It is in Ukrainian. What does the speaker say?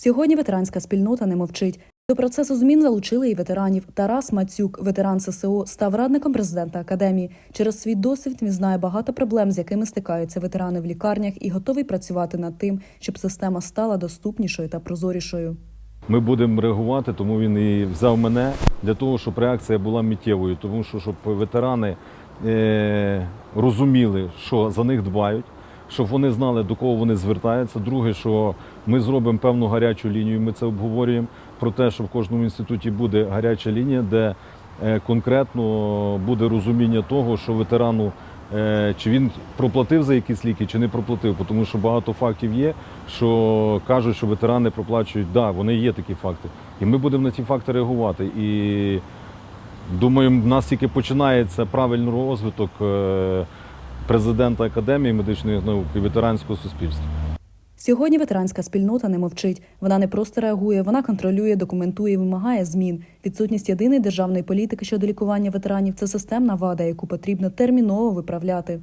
Сьогодні ветеранська спільнота не мовчить. До процесу змін залучили і ветеранів. Тарас Мацюк, ветеран ССО, став радником президента академії. Через свій досвід він знає багато проблем, з якими стикаються ветерани в лікарнях, і готовий працювати над тим, щоб система стала доступнішою та прозорішою. Ми будемо реагувати, тому він і взяв мене для того, щоб реакція була миттєвою, тому що щоб ветерани е, розуміли, що за них дбають, щоб вони знали, до кого вони звертаються. Друге, що ми зробимо певну гарячу лінію, ми це обговорюємо про те, що в кожному інституті буде гаряча лінія, де е, конкретно буде розуміння того, що ветерану. е, Чи він проплатив за якісь ліки, чи не проплатив, тому що багато фактів є, що кажуть, що ветерани проплачують. Так, да, вони є такі факти. І ми будемо на ці факти реагувати. І думаю, в нас тільки починається правильний розвиток е, президента Академії медичної наук і ветеранського суспільства. Сьогодні ветеранська спільнота не мовчить. Вона не просто реагує, вона контролює, документує, і вимагає змін. Відсутність єдиної державної політики щодо лікування ветеранів це системна вада, яку потрібно терміново виправляти.